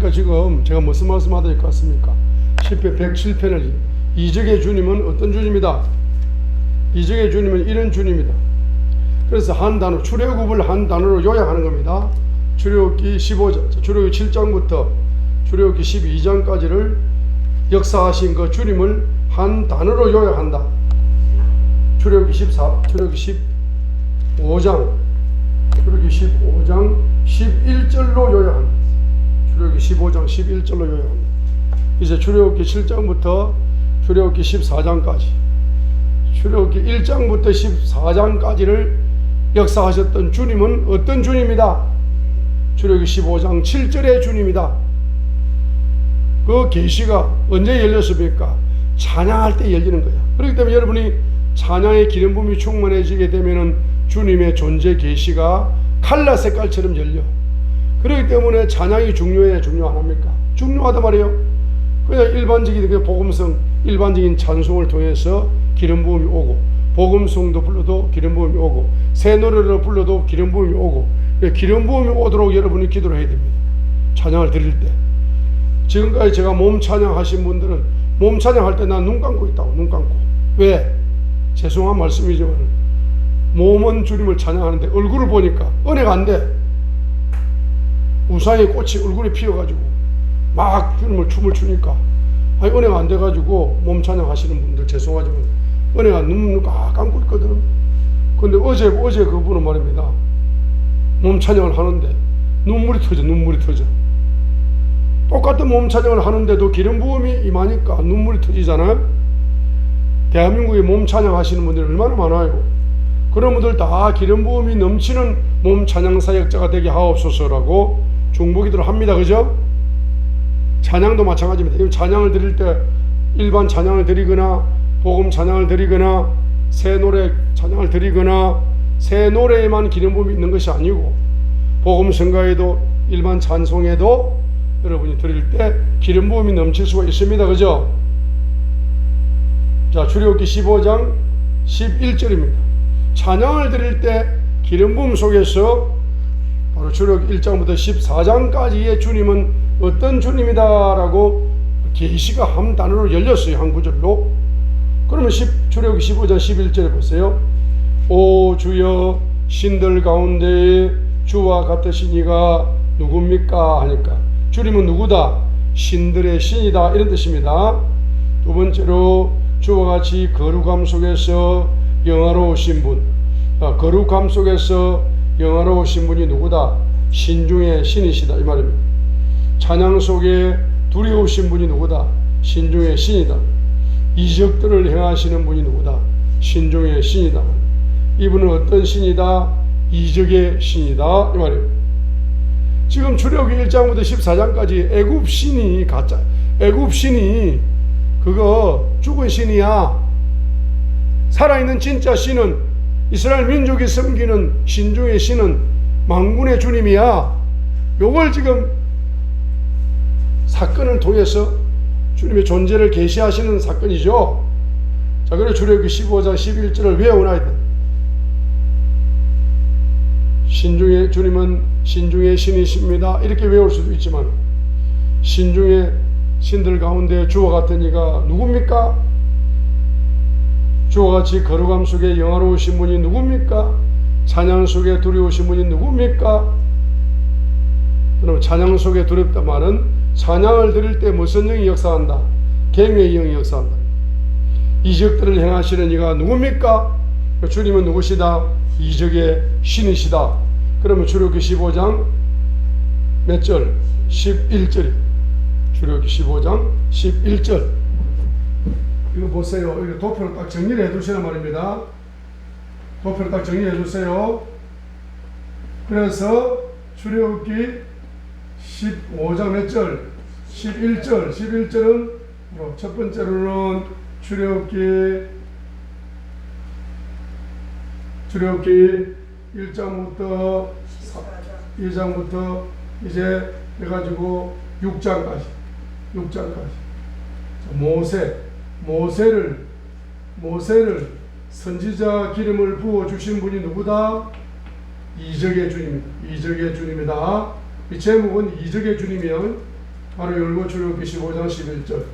그러니까 지금 제가 무슨 말씀하다 될것 같습니까? 10편 107편을 이적의 주님은 어떤 주님이다? 이적의 주님은 이런 주님이다. 그래서 한 단어 출애굽을 한 단어로 요약하는 겁니다. 출애굽기 15장, 출애굽기 7장부터 출애굽기 12장까지를 역사하신 그 주님을 한 단어로 요약한다. 출애굽기 14, 출애굽기 15장, 출애굽기 15장 11절로 요약한다. 출애굽기 15장 11절로 요약합니다. 이제 출애굽기 7장부터 출애굽기 14장까지 출애굽기 1장부터 14장까지를 역사하셨던 주님은 어떤 주님이다? 출애굽기 15장 7절의 주님이다. 그 계시가 언제 열렸습니까? 찬양할 때 열리는 거야. 그렇기 때문에 여러분이 찬양의 기름 부음이 충만해지게 되면은 주님의 존재 계시가 칼라 색깔처럼 열려. 그렇기 때문에 찬양이 중요해 중요 안 합니까? 중요하단 말이에요. 그냥 일반적인 그 복음성 일반적인 찬송을 통해서 기름 부음이 오고 복음성도 불러도 기름 부음이 오고 새 노래로 불러도 기름 부음이 오고 예, 기름 부음이 오도록 여러분이 기도를 해야 됩니다. 찬양을 드릴 때. 지금까지 제가 몸 찬양하신 분들은 몸 찬양할 때난눈 감고 있다고 눈 감고 왜 죄송한 말씀이지만 몸은 주님을 찬양하는데 얼굴을 보니까 은혜가 안 돼. 우상의 꽃이 얼굴에 피어가지고 막 주님을 춤을 추니까 아니 은혜가 안 돼가지고 몸 찬양하시는 분들 죄송하지만 은혜가 눈 까- 감고 있거든. 근데 어제 어제 그분은 말입니다. 몸 찬양을 하는데 눈물이 터져 눈물이 터져. 똑같은 몸 찬양을 하는데도 기름 부음이 임하니까 눈물이 터지잖아요. 대한민국에 몸 찬양 하시는 분들이 얼마나 많아요. 그런 분들 다 기름 부음이 넘치는 몸 찬양 사역자가 되게 하옵소서라고 중보기도를 합니다. 그죠? 찬양도 마찬가지입니다. 이 찬양을 드릴 때 일반 찬양을 드리거나 복음 찬양을 드리거나 새 노래 찬양을 드리거나 새 노래에만 부음이 있는 것이 아니고 복음 성가에도 일반 찬송에도 여러분이 드릴 때 기름 부음이 넘칠 수가 있습니다. 그죠? 자, 출애굽기 15장 11절입니다. 찬양을 드릴 때 기름 부음 속에서 바로 출애굽 1장부터 14장까지의 주님은 어떤 주님이다라고 계시가 한 단어로 열렸어요. 한 구절로. 그러면 10, 출애굽기 15장 11절에 보세요. 오 주여 신들 가운데 주와 같으신 이가 누굽니까 하니까 주님은 누구다? 신들의 신이다 이런 뜻입니다. 두 번째로 주와 같이 거룩함 속에서 영화로우신 분, 아, 거룩함 속에서 영화로우신 분이 누구다? 신중의 신이시다 이 말입니다. 찬양 속에 두려우신 분이 누구다? 신중의 신이다. 이적들을 행하시는 분이 누구다? 신중의 신이다. 이분은 어떤 신이다? 이적의 신이다 이 말이에요. 지금 출애굽기 1장부터 14장까지 애굽 신이 가짜 애굽 신이 그거 죽은 신이야. 살아있는 진짜 신은 이스라엘 민족이 섬기는 신중의 신은 망군의 주님이야. 요걸 지금 사건을 통해서 주님의 존재를 계시하시는 사건이죠. 자, 그래 출애굽기 15장 11절을 외워놔야 돼. 신중의 주님은 신중의 신이십니다. 이렇게 외울 수도 있지만 신중의 신들 가운데 주와 같은 이가 누굽니까? 주와 같이 거룩함 속에 영화로우신 분이 누굽니까? 찬양 속에 두려우신 분이 누굽니까? 그럼 찬양 속에 두렵다 말은 찬양을 드릴 때 무슨 영이 역사한다? 갱의 영이 역사한다. 이적들을 행하시는 이가 누굽니까? 주님은 누구시다? 이적의 신이시다. 그러면 출애굽기 15장 몇 절? 11절. 출애굽기 15장 11절. 이거 보세요. 이거 도표를 딱 정리를 해 두시란 말입니다. 도표를 딱 정리해 주세요. 그래서 출애굽기 15장 몇 절? 11절. 11절은 뭐첫 번째로는 출애굽기 출애굽기 1장부터 2장부터 이제 해가지고 6장까지 6장까지 모세 모세를 모세를 선지자 기름을 부어 주신 분이 누구다? 이적의 주님이다. 이적의 주님이다. 이 제목은 이적의 주님이요. 바로 열고 출애굽기 15장 11절.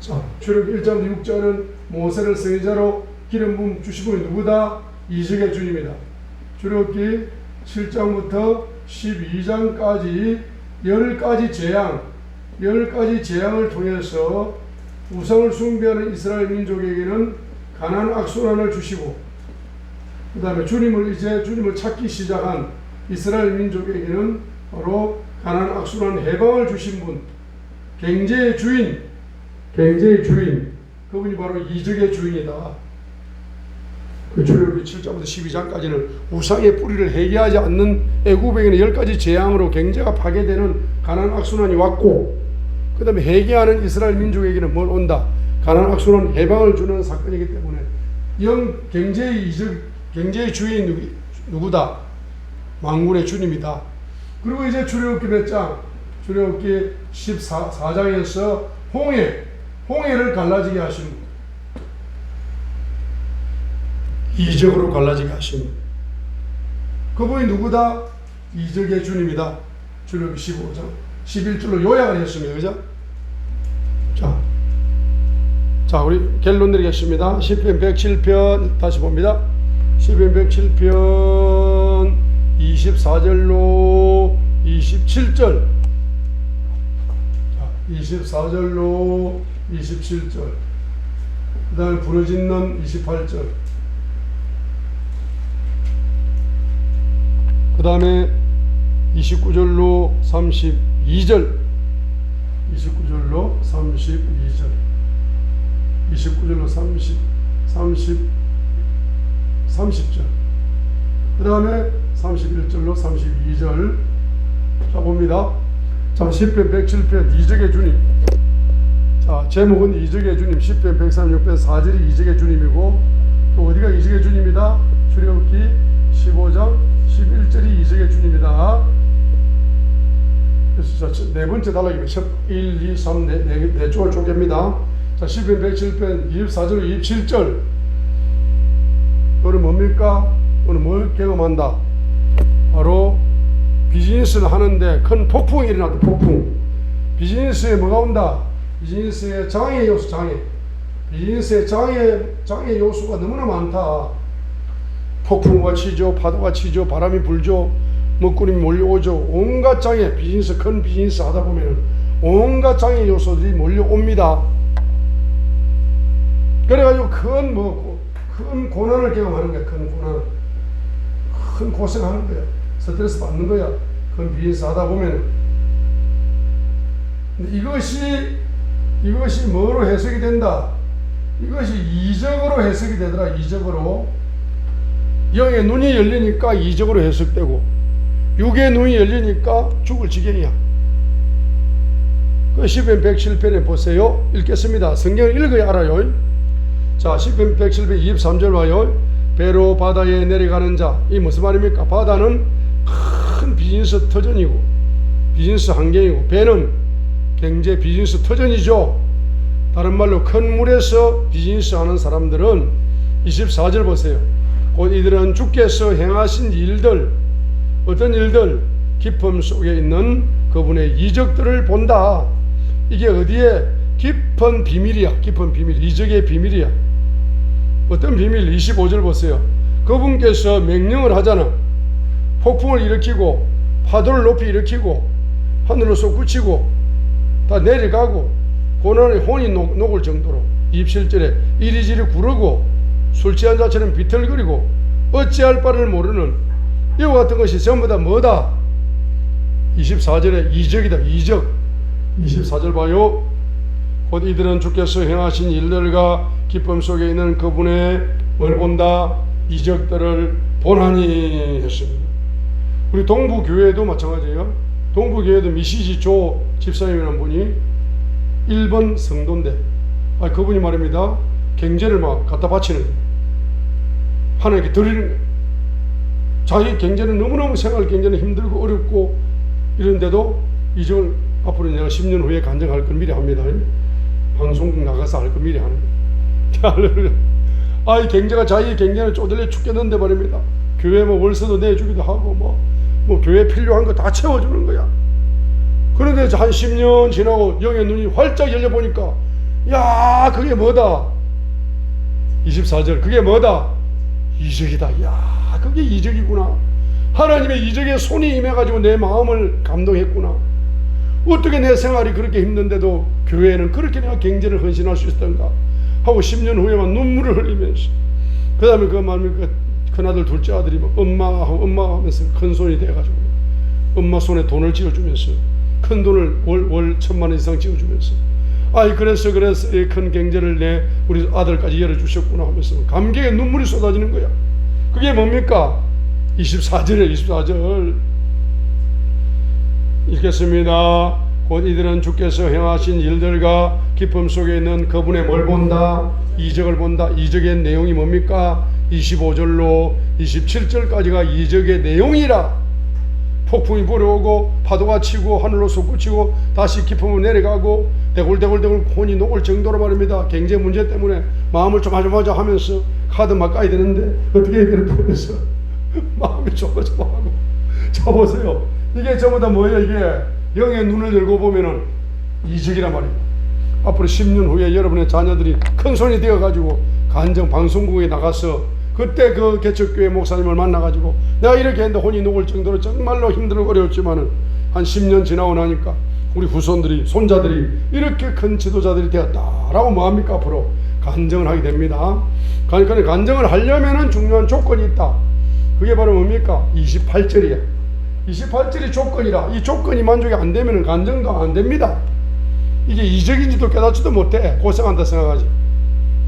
자, 출애굽 1장 6절은 모세를 선지자로 기름 부음 주신 분이 누구다? 이적의 주님이다. 출애굽기 7장부터 12장까지 열 가지 재앙, 열 가지 재앙을 통해서 우상을 숭배하는 이스라엘 민족에게는 가난 악순환을 주시고 그 다음에 주님을 이제 주님을 찾기 시작한 이스라엘 민족에게는 바로 가난 악순환 해방을 주신 분 경제의 주인 경제의 주인 그분이 바로 이적의 주인이다. 그 출애굽기 7장부터 12장까지는 우상의 뿌리를 해결하지 않는 애굽에게는 열 가지 재앙으로 경제가 파괴되는 가난 악순환이 왔고 그 다음에 해결하는 이스라엘 민족에게는 뭘 온다? 가난 악순환 해방을 주는 사건이기 때문에 영 경제의 이적 경제의 주인 누구, 누구다? 만군의 주님이다. 그리고 이제 출애굽기 몇 장? 출애굽기 14장에서 홍해 홍해를 갈라지게 하시는 분. 이적으로 갈라지게 하시는 분. 그분이 누구다? 이적의 주님이다. 출애굽기 15장 11절로 요약을 했습니다. 그죠? 자, 자 우리 결론 드리겠습니다. 10편 107편 다시 봅니다. 10편 107편 24절로 27절 자, 24절로 27절 그 다음에 부르짖는 28절 그 다음에 29절로 32절. 29절로 32절. 29절로 30 30 30절. 그 다음에 31절로 32절. 자 봅니다. 자 10편 107편 이적의 주님. 자 제목은 이적의 주님. 10편 136편 4절이 이적의 주님이고 또 어디가 이적의 주님이다? 출애굽기 15장 11절이 이적의 주님이다 그래서 자, 네 번째 단락이면 1, 2, 3, 네, 네, 네 쪽을 쪼갭니다 자 10편 107편 24절 27절 오늘 뭡니까? 오늘 뭘 경험한다? 바로 비즈니스를 하는데 큰 폭풍이 일어났다. 폭풍. 비즈니스에 뭐가 온다? 비즈니스에 장애 요소, 장애. 비즈니스에 장애, 장애 요소가 너무나 많다. 폭풍과 치죠, 파도가 치죠, 바람이 불죠, 먹구름이 몰려오죠. 온갖 장애, 비즈니스, 큰 비즈니스 하다 보면 온갖 장애 요소들이 몰려옵니다. 그래가지고 큰 뭐, 큰 고난을 경험하는 거야, 큰 고난. 큰 고생하는 거야. 스트레스 받는 거야. 큰 비즈니스 하다 보면. 이것이, 이것이 뭐로 해석이 된다? 이것이 이적으로 해석이 되더라, 이적으로. 영의 눈이 열리니까 이적으로 해석되고, 육의 눈이 열리니까 죽을 지경이야. 그 10편 107편에 보세요. 읽겠습니다. 성경을 읽어야 알아요. 자, 10편 107편 23절 와요. 배로 바다에 내려가는 자. 이 무슨 말입니까? 바다는 큰 비즈니스 터전이고, 비즈니스 환경이고, 배는 경제 비즈니스 터전이죠. 다른 말로 큰 물에서 비즈니스 하는 사람들은 24절 보세요. 곧 이들은 주께서 행하신 일들, 어떤 일들, 기쁨 속에 있는 그분의 이적들을 본다. 이게 어디에 깊은 비밀이야. 깊은 비밀. 이적의 비밀이야. 어떤 비밀? 25절 보세요. 그분께서 명령을 하잖아. 폭풍을 일으키고 파도를 높이 일으키고 하늘로 솟구치고 다 내려가고 고난의 혼이 녹, 녹을 정도로 27절에 이리저리 구르고 술 취한 자처럼 비틀거리고 어찌할 바를 모르는 이와 같은 것이 전부 다 뭐다? 24절에 이적이다. 이적. 24절 봐요. 곧 이들은 주께서 행하신 일들과 기쁨 속에 있는 그분의 뭘 본다? 이적들을 보나니 했습니다. 우리 동부교회도 마찬가지예요. 동부교회도 미시지 조 집사님이라는 분이 1번 성도인데 아, 그분이 말입니다. 경제를 막 갖다 바치는. 하나님께 드리는. 자기 경제는 너무너무 생활 경제는 힘들고 어렵고 이런데도 이적을 앞으로 내가 10년 후에 간증할 걸 미리 합니다. 방송국 나가서 할걸 미리 하는. 아, 이 경제가 자기 경제는 쪼들려 죽겠는데 말입니다. 교회 뭐 월세도 내주기도 하고 뭐, 뭐 교회 필요한 거 다 채워주는 거야. 그런데 한 10년 지나고 영의 눈이 활짝 열려보니까 야 그게 뭐다 24절 그게 뭐다 이적이다 야 그게 이적이구나. 하나님의 이적에 손이 임해가지고 내 마음을 감동했구나. 어떻게 내 생활이 그렇게 힘든데도 교회에는 그렇게 내가 경제를 헌신할 수 있었던가 하고 10년 후에만 눈물을 흘리면서 그 다음에 그 마음이 그 큰아들 둘째 아들이 막 엄마 하고 엄마 하면서 큰 손이 돼가지고 엄마 손에 돈을 쥐어주면서 큰 돈을 월, 월 천만 원 이상 쥐어주면서 아이 그래서 그래서 이큰 경제를 내 우리 아들까지 열어주셨구나 하면서 감격에 눈물이 쏟아지는 거야 그게 뭡니까 24절에 24절 읽겠습니다. 곧 이들은 주께서 행하신 일들과 기쁨 속에 있는 그분의 뭘 본다? 이적을 본다. 이적의 내용이 뭡니까? 25절로 27절까지가 이적의 내용이라. 폭풍이 불어오고 파도가 치고 하늘로 솟구치고 다시 기쁨을 내려가고 대굴대굴대굴 혼이 녹을 정도로 말입니다. 경제 문제 때문에 마음을 조마조마자 하면서 카드 막 까야 되는데 어떻게 해결을 하면서 마음이 조마조마하고 자 보세요. 이게 전부 다 뭐예요? 이게 영의 눈을 열고 보면은 이적이란 말이에요. 앞으로 10년 후에 여러분의 자녀들이 큰 손이 되어 가지고 간정 방송국에 나가서 그때 그 개척교회 목사님을 만나 가지고 내가 이렇게 했는데 혼이 녹을 정도로 정말로 힘들고 어려웠지만은 한 10년 지나고 나니까 우리 후손들이 손자들이 이렇게 큰 지도자들이 되었다라고 뭐합니까 앞으로 간정을 하게 됩니다. 그러니까 간정을 하려면은 중요한 조건이 있다. 그게 바로 뭡니까? 28절이야. 28절이 조건이라 이 조건이 만족이 안 되면 간정도 안 됩니다. 이게 이적인지도 깨닫지도 못해 고생한다 생각하지.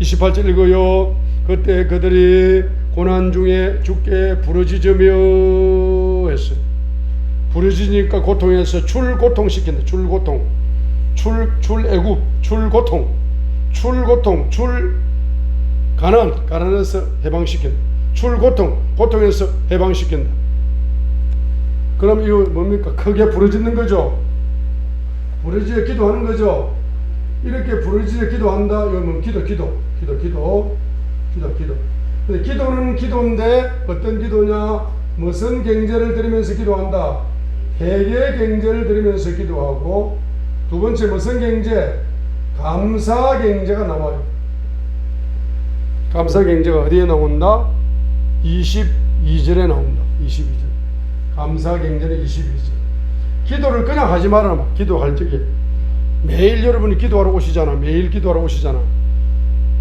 28절 읽어요. 그때 그들이 고난 중에 죽게 부르짖으며 했어요. 부르짖으니까 고통에서 출고통시킨다. 출고통. 출, 출애굽, 출고통. 출고통, 출 가난, 가난에서 해방시킨다. 출고통, 고통에서 해방시킨다. 그럼 이거 뭡니까? 크게 부르짖는 거죠. 부르짖어 기도하는 거죠. 이렇게 부르짖어 기도한다. 이거는 기도, 기도, 기도, 기도, 기도, 기도. 근데 기도는 기도인데 어떤 기도냐? 무슨 경제를 드리면서 기도한다. 회개 경제를 드리면서 기도하고 두 번째 무슨 경제? 감사 경제가 나와요. 감사 경제가 어디에 나온다? 22절에 나온다. 22절. 감사 경제는 22절. 기도를 그냥 하지 말아라. 막 기도할 적에 매일 여러분이 기도하러 오시잖아. 매일 기도하러 오시잖아.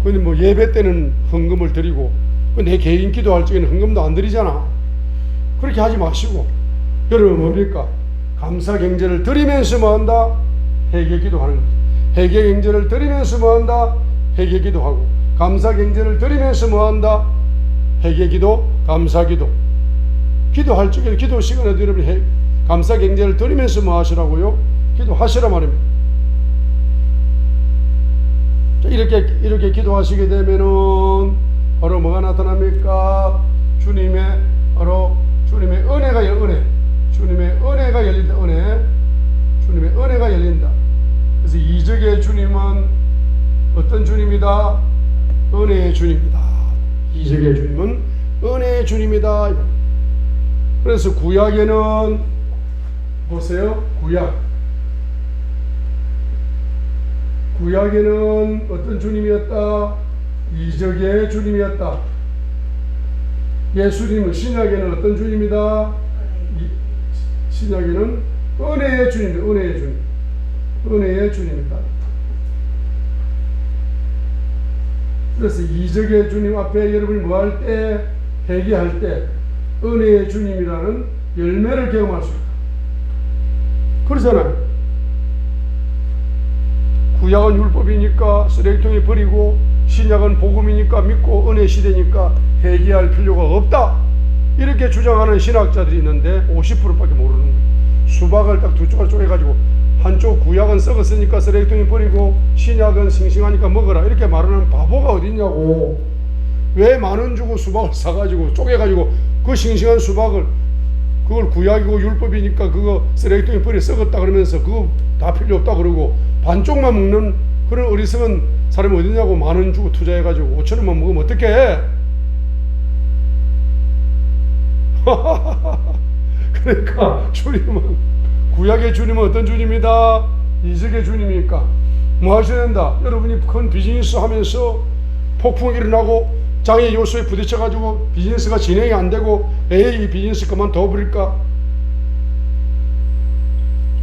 근데 뭐 예배 때는 헌금을 드리고 내 개인 기도할 적에는 헌금도 안 드리잖아. 그렇게 하지 마시고 여러분 뭡니까? 감사 경제를 드리면서 뭐 한다? 회개 기도하는 거죠. 회개 경제를 드리면서 뭐 한다? 회개 기도하고 감사 경제를 드리면서 뭐 한다? 회개 기도, 감사 기도. 기도할 적에 기도 시간에도 여러분 해, 감사 경제를 드리면서 뭐 하시라고요? 기도하시라 말입니다. 자, 이렇게 이렇게 기도하시게 되면은 바로 뭐가 나타납니까? 주님의 바로 주님의 은혜가 열 은혜. 주님의 은혜가 열린다. 은혜. 주님의 은혜가 열린다. 그래서 이적의 주님은 어떤 주님이다? 은혜의 주님이다. 이적의 주님은 은혜의 주님이다. 그래서 구약에는 보세요. 구약. 구약에는 어떤 주님이었다? 이적의 주님이었다. 예수님은 신약에는 어떤 주님이다? 이- 신약에는 은혜의 주님, 은혜의 주님, 은혜의 주님이다. 그래서 이적의 주님 앞에 여러분이 뭐 할 때, 회개할 때 은혜의 주님이라는 열매를 경험할 수 있다. 그러잖아요. 구약은 율법이니까 쓰레기통에 버리고 신약은 복음이니까 믿고 은혜 시대니까 회개할 필요가 없다. 이렇게 주장하는 신학자들이 있는데 50%밖에 모르는 거예요. 수박을 딱 두 쪽을 쪼개가지고 한쪽 구약은 썩었으니까 쓰레기통에 버리고 신약은 싱싱하니까 먹어라 이렇게 말하는 바보가 어딨냐고. 왜 만 원 주고 수박을 사가지고 쪼개가지고 그 싱싱한 수박을 그걸 구약이고 율법이니까 그거 쓰레기통에 버려 썩었다 그러면서 그거 다 필요 없다 그러고 반쪽만 먹는 그런 어리석은 사람이 어디냐고 만 원 주고 투자해가지고 5천 원만 먹으면 어떡해? 그러니까 주님은 구약의 주님은 어떤 주님이다? 이적의 주님이니까 뭐 하셔야 된다? 여러분이 큰 비즈니스 하면서 폭풍이 일어나고 장애 요소에 부딪혀가지고 비즈니스가 진행이 안 되고 에이 이 비즈니스 그만 둬버릴까?